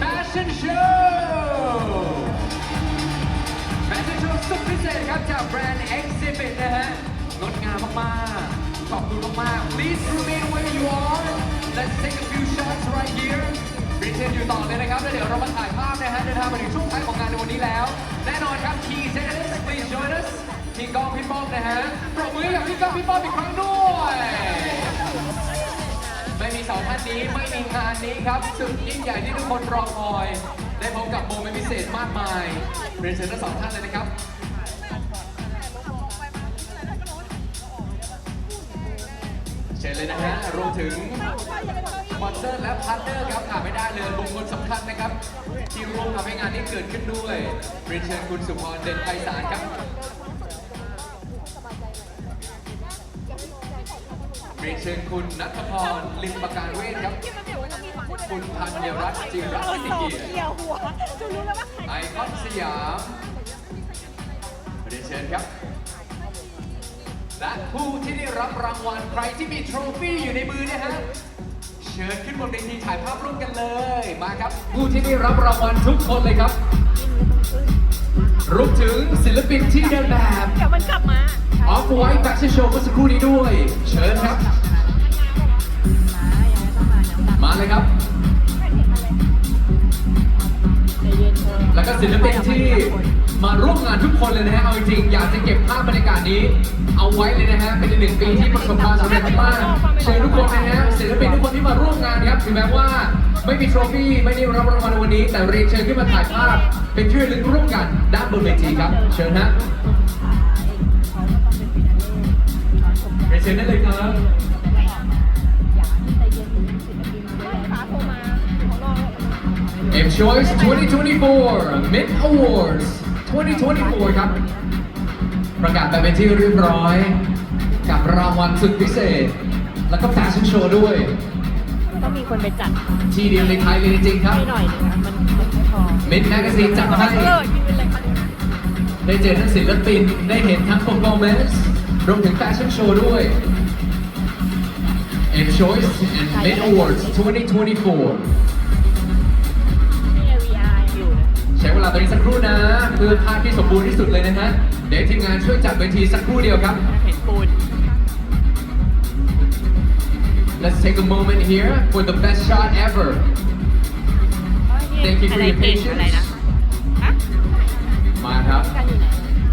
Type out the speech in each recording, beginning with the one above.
Fashion Show แฟชั่นโชว์สุดพิเศษครับจากแบรนด์ Exhibit นะฮะ งดงามมากๆ ขอบคุณมากๆ Please remain where you are Let's take a few shots right here รีเชิญอยู่ต่อเลยนะครับ แล้วเดี๋ยวเรามาถ่ายภาพนะฮะ เดินทางมาถึงช่วงท้ายของงานในวันนี้แล้ว แน่นอนครับ Key Senators please join us พี่ก้องพี่ป้อมนะฮะ ปรบมือให้กับพี่ก้องพี่ป้อมอีกครั้งด้วย สองท่านนี้ไม่มีงานนี้ครับสุดยิ่งใหญ่ที่ทุกคนรอคอย ได้พบกับโมเมนต์พิเศษมากมายเรียนเชิญทั้งสองท่านเลยนะครับเชิญเลยนะฮะรวมถึงสปอนเซอร์และพาร์ทเนอร์ครับขาดไม่ได้เลยบุคคลสำคัญนะครับ ที่ร่วมทำให้งานนี้เกิดขึ้นด้วยเรียนเชิญคุณสุพรเด่นไพศาลครับ เรียนเชิญคุณนัทพรลิมประการเวทครับ คุณธัญรัตน์จิรัตน์สิเกียรติเกี่ยวหัวจะรู้แล้วว่าใครไอคอนสยามเรียนเชิญครับ และผู้ที่ได้รับรางวัลใครที่มีโทรฟี่อยู่ในมือเนี่ยฮะเชิญขึ้นบนเวทีถ่ายภาพร่วมกันเลย มาครับ ผู้ที่ได้รับรางวัลทุกคนเลยครับรวมถึงศิลปินที่เดินแบบเดี๋ยวมันกลับมาออฟไวท์แฟชั่นโชว์เมื่อสักครู่นี้ด้วย เชิญครับ เลยนะฮะเอาจริงๆอยากจะเก็บภาพบรรยากาศนี้ เอาไว้เลยนะฮะเป็นอีกหนึ่งปีที่ประสบความสำเร็จมากเชิญทุกคนนะฮะศิลปินทุกคนที่มาร่วมงานครับถึงแม้ว่าไม่มีโทรฟี่ไม่ได้รับรางวัลในวันนี้ แต่เรียนเชิญขึ้นมาถ่ายภาพ เป็นที่ระลึกร่วมกันด้านบนเวทีครับ เชิญฮะเรียนเชิญได้เลยครับขาโทรมาของเรา M Choice 2024 Mid Awards 2024 ครับ ประกาศไปเป็นที่เรียบร้อย กับรางวัลสุดพิเศษ แล้วก็แฟชั่นโชว์ด้วย ต้องมีคนไปจัดที่เดียวในไทยเลยจริงๆครับให้หน่อยหนึงนะมันมันไม่พอ Mid Magazine จัดให้เลิศที่เป็นอะไรคะได้เจอทั้งศิลปิน ได้เห็นทั้ง performance รวมถึงแฟชั่นโชว์ด้วย M Choice and Mid Awards 2024 ลาตอนนี้สักครู่นะ เพื่อภาพที่สมบูรณ์ที่สุดเลยนะฮะเดี๋ยวทีมงานช่วยจัดเวทีสักครู่เดียวครับ เห็นปูน Let's take a moment here for the best shot ever. Thank you for อะไร your เก่ง patience อะไรนะฮะมาครับกันอยู่ไหน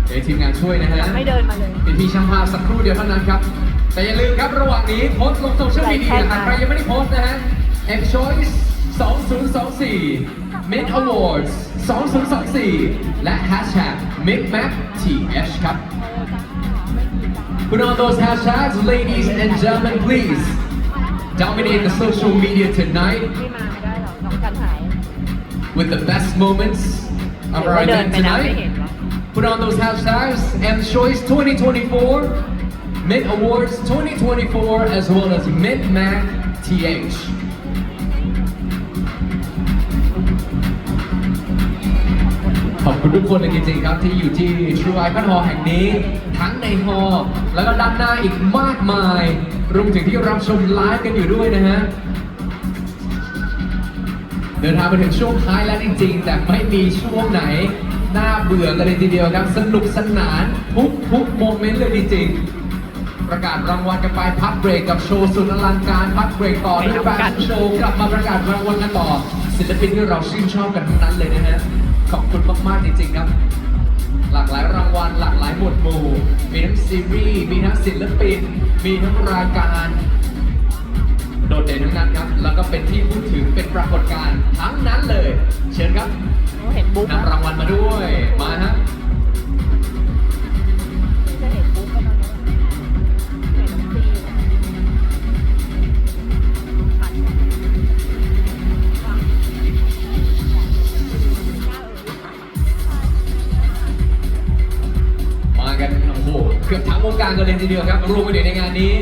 เดี๋ยวทีมงานช่วยนะฮะไม่เดินมาเลยเป็นพี่ช่างภาพสักครู่เดียวเท่านั้นครับ แต่อย่าลืมครับระหว่างนี้โพสต์ลงโซเชียลมีเดียหากใครยังไม่ได้โพสต์นะฮะ M Choice 2024 Mid Awards 2024 และ Hashtag MidMapTH ครับ Put on those hashtags, ladies and gentlemen, please. Dominate the social media tonight ไม่มาไม่ได้หรอกน้องกันหาย with the best moments ห of รือ our ว่าเดิน event ไปแล้วไม่เห็น tonight. วะ Put on those hashtags and Choice 2024, Mid Awards 2024, as well as Mid Mac TH. ขอบคุณทุกคนเลยจริงๆครับที่อยู่ที่ True Icon Hall แห่งนี้ ทั้งในฮอลแล้วก็ด้านหน้าอีกมากมาย รวมถึงที่รับชมไลฟ์กันอยู่ด้วยนะฮะ เดินทางมาถึงช่วงท้ายแล้วจริงๆ แต่ไม่มีช่วงไหน น่าเบื่อกันเลยทีเดียวครับ สนุกสนานทุกทุกโมเมนต์เลยจริงๆ ประกาศรางวัลกันไปพักเบรกกับโชว์สุดอลังการพักเบรกต่อด้วยแฟนโชว์กลับมาประกาศรางวัลกันต่อศิลปินที่เราชื่นชอบกันทั้งนั้นเลยนะฮะ ขอบคุณมากๆจริงๆครับ หลากหลายรางวัลหลากหลายหมวดหมู่ มีทั้งซีรีส์ มีทั้งศิลปิน มีทั้งรายการ โดดเด่นทั้งนั้นครับ แล้วก็เป็นที่พูดถึงเป็นปรากฏการณ์ทั้งนั้นเลย เชิญครับโอ้เห็นบุ๊กนำรางวัลมาด้วย มาฮะ ทีเดียวครับรวมกันอยู่ในงานนี้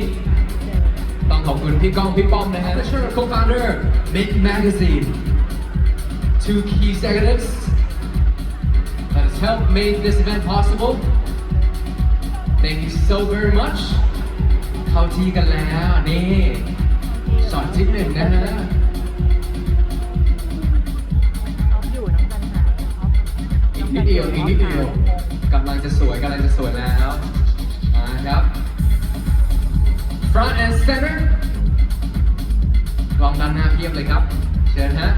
ต้องขอบคุณพี่ก้องพี่ป้อมนะฮะ และช่วย co-founder Mid Magazine two key executives that has helped make this event possible thank you so very much เข้าที่กันแล้วนี่ช็อตที่หนึ่งนะฮะดเดียวอีกนิดเดียวกำลังจะสวยกำลังจะสวยแล้ว front and center กล้องด้านหน้าเพียบเลยครับ เชิญฮะ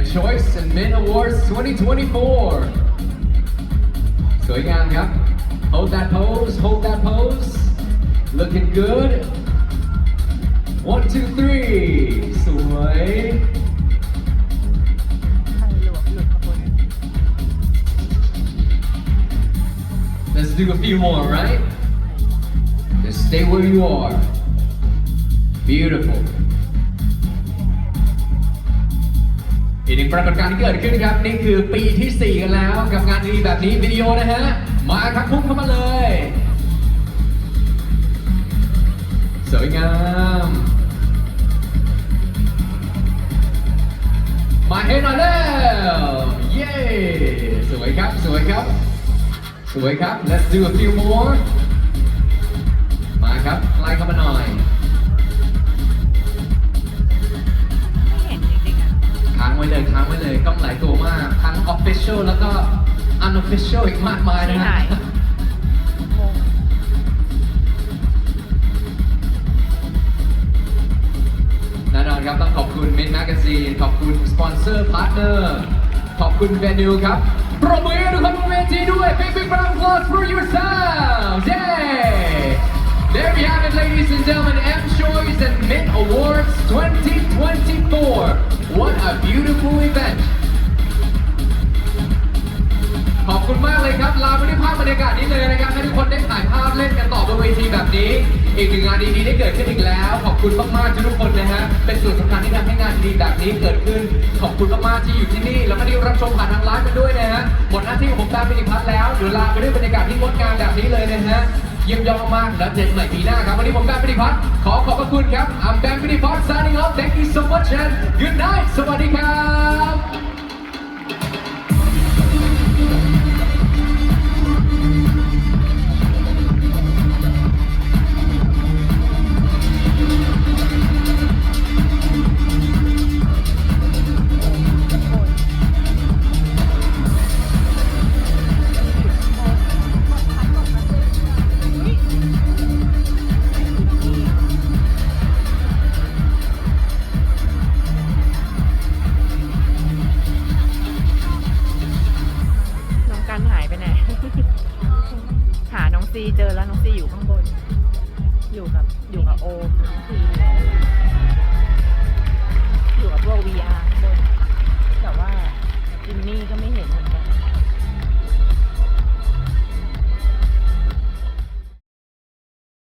M Choice and Min Awards 2024 สวยงามครับ hold that pose hold that pose looking good one two three สวย do a few more right just stay where you are beautiful อีกหนึ่งปรากฏการณ์ที่เกิดขึ้นครับ นี่คือปีที่ 4 กันแล้ว กับงานดีแบบนี้วิดีโอนะฮะ มาครับพุ่งเข้ามาเลย สวยงาม มาเห็นหน่อยแล้ว เย้ สวยครับ สวยครับ สวยครับ let's do a few more มาครับไล่เข้ามาหน่อยไม่เห็นจริงๆอะค้างไว้เลยค้างไว้เลยต้องหลายตัวมาก ทั้ง official แล้วก็ unofficial อีกมากมายนะที่ไหนฮะงงแน่นอนครับต้องขอบคุณ Mint Magazine ขอบคุณสปอนเซอร์พาร์ทเนอร์ ขอบคุณเวนิวครับ ปรบมือให้ทุกคนบนเวทีด้วย Big Big Round of applause for yourselves Yay There we have it ladies and gentlemen M Choice and Mint Awards 2024 What a beautiful event ขอบคุณมากเลยครับ ลาไปด้วยภาพบรรยากาศนี้เลยนะครับ ให้ทุกคนได้ถ่ายภาพเล่นกันต่อบนเวทีแบบนี้ อีกหนึ่งงานดีๆได้เกิดขึ้นอีกแล้ว ขอบคุณมากๆทุกคนนะฮะ เป็นส่วนสำคัญที่ทำให้งาน ดีๆแบบนี้เกิดขึ้น ขอบคุณมากๆที่อยู่ที่นี่ แล้วก็ได้รับชมผ่านทางไลฟ์กันด้วยนะฮะ หมดหน้าที่ของผมตามพิธีพัฒน์แล้วเดี๋ยวลาไปด้วยบรรยากาศที่งดงามแบบนี้เลยนะฮะเยี่ยมยอดมากแล้วเจอกันใหม่ปีหน้าครับ วันนี้ผมแบมพิธีพัฒน์ขอขอบพระคุณครับ I'm แบงค์พิธีพัฒน์ signing off thank you so much and good night สวัสดีครับ ซีเจอแล้วน้องซีอยู่ข้างบน อยู่กับอยู่กับโอมน้องซีอยู่กับพวก VR ข้างแต่ว่าจิมมี่ก็ไม่เห็น